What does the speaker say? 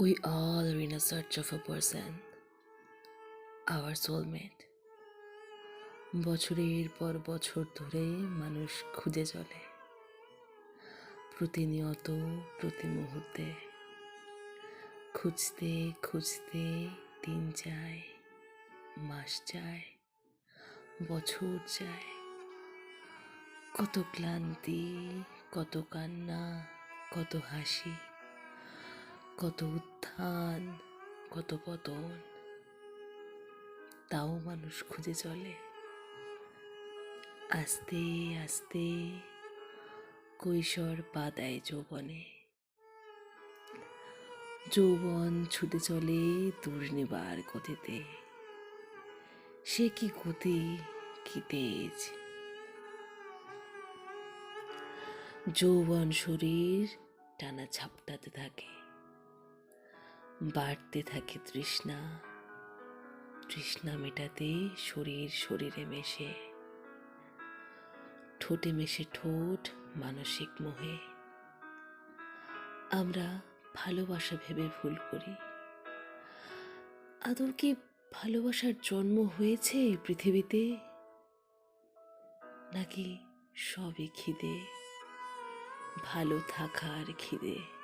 We all are in a search of a person, our soulmate. বছরের পর বছর ধরে মানুষ খুঁজে চলে। প্রতিনিয়ত প্রতি মুহূর্তে। খুঁজতে খুঁজতে দিন যায় মাস যায় বছর যায়। কত ক্লান্তি কত কান্না কত হাসি। কত উত্থান, কত পতন, তাও মানুষ খুঁজে চলে। আস্তে আস্তে কৈশোর পা দেয় যৌবনে। যৌবন ছুটে চলে দুর্নিবার গতিতে। সে কি গতি, কি তেজ? যৌবন শরীর টানা ঝাপটাতে থাকে। বাড়তে থাকে তৃষ্ণা। তৃষ্ণা মেটাতে শরীর শরীরে মেশে। ঠোঁটে মেশে ঠোঁট, মানসিক মোহে। আমরা ভালোবাসা ভেবে ভুল করি। আদৌ কি ভালোবাসার জন্ম হয়েছে পৃথিবীতে? নাকি সবই খিদে, ভালো থাকার খিদে?